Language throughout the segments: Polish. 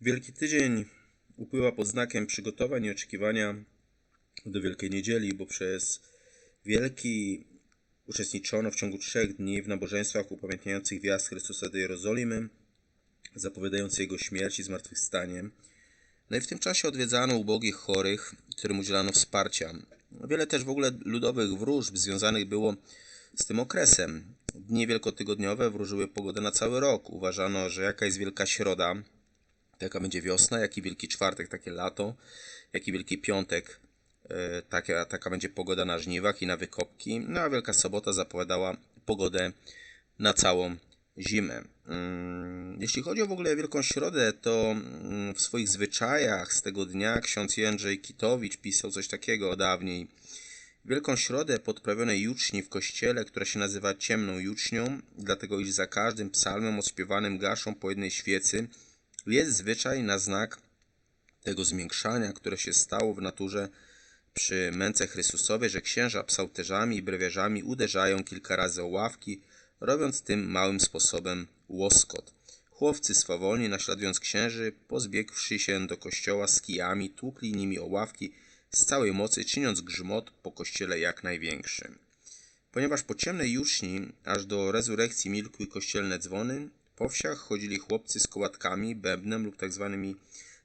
Wielki Tydzień upływa pod znakiem przygotowań i oczekiwania do Wielkiej Niedzieli, bo przez Wielki uczestniczono w ciągu trzech dni w nabożeństwach upamiętniających wjazd Chrystusa do Jerozolimy, zapowiadających Jego śmierć i zmartwychwstanie. No i w tym czasie odwiedzano ubogich chorych, którym udzielano wsparcia. Wiele też w ogóle ludowych wróżb związanych było z tym okresem. Dni wielkotygodniowe wróżyły pogodę na cały rok. Uważano, że jaka jest Wielka Środa, jaka będzie wiosna, jaki Wielki Czwartek, takie lato, jaki Wielki Piątek, e, taka, taka będzie pogoda na żniwach i na wykopki. No a Wielka Sobota zapowiadała pogodę na całą zimę. Mm, Jeśli chodzi o w ogóle Wielką Środę, to mm, w swoich zwyczajach z tego dnia ksiądz Jędrzej Kitowicz pisał coś takiego dawniej. Wielką Środę podprawiono juczni w kościele, która się nazywa ciemną jucznią, dlatego iż za każdym psalmem odśpiewanym gaszą po jednej świecy jest zwyczaj na znak tego zmiększania, które się stało w naturze przy męce Chrystusowej, że księża psałterzami i brewiarzami uderzają kilka razy o ławki, robiąc tym małym sposobem łoskot. Chłopcy swawolni, naśladując księży, pozbiegłszy się do kościoła z kijami, tłukli nimi o ławki z całej mocy, czyniąc grzmot po kościele jak największy. Ponieważ po ciemnej juczni aż do rezurekcji milkły kościelne dzwony, po wsiach chodzili chłopcy z kołatkami, bębnem lub tak zwanymi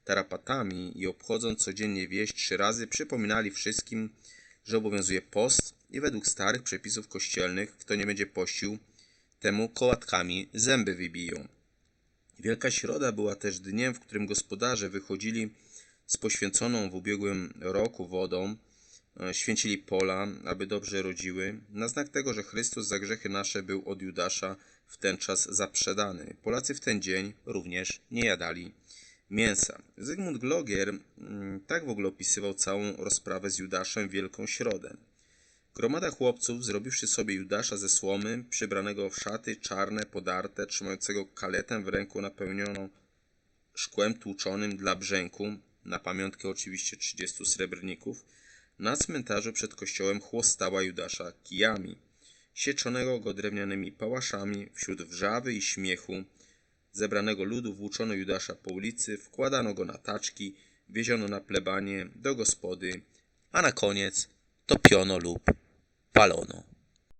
tarapatami i obchodząc codziennie wieść trzy razy, przypominali wszystkim, że obowiązuje post i według starych przepisów kościelnych, kto nie będzie pościł, temu kołatkami zęby wybiją. Wielka Środa była też dniem, w którym gospodarze wychodzili z poświęconą w ubiegłym roku wodą, święcili pola, aby dobrze rodziły, na znak tego, że Chrystus za grzechy nasze był od Judasza w ten czas zaprzedany. Polacy w ten dzień również nie jadali mięsa. Zygmunt Glogier mm, tak w ogóle opisywał całą rozprawę z Judaszem Wielką Środę. Gromada chłopców, zrobiwszy sobie Judasza ze słomy, przybranego w szaty czarne, podarte, trzymającego kaletę w ręku napełnioną szkłem tłuczonym dla brzęku, na pamiątkę oczywiście 30 srebrników, na cmentarzu przed kościołem chłostała Judasza kijami, sieczonego go drewnianymi pałaszami, wśród wrzawy i śmiechu, zebranego ludu włóczono Judasza po ulicy, wkładano go na taczki, wieziono na plebanie do gospody, a na koniec topiono lub palono.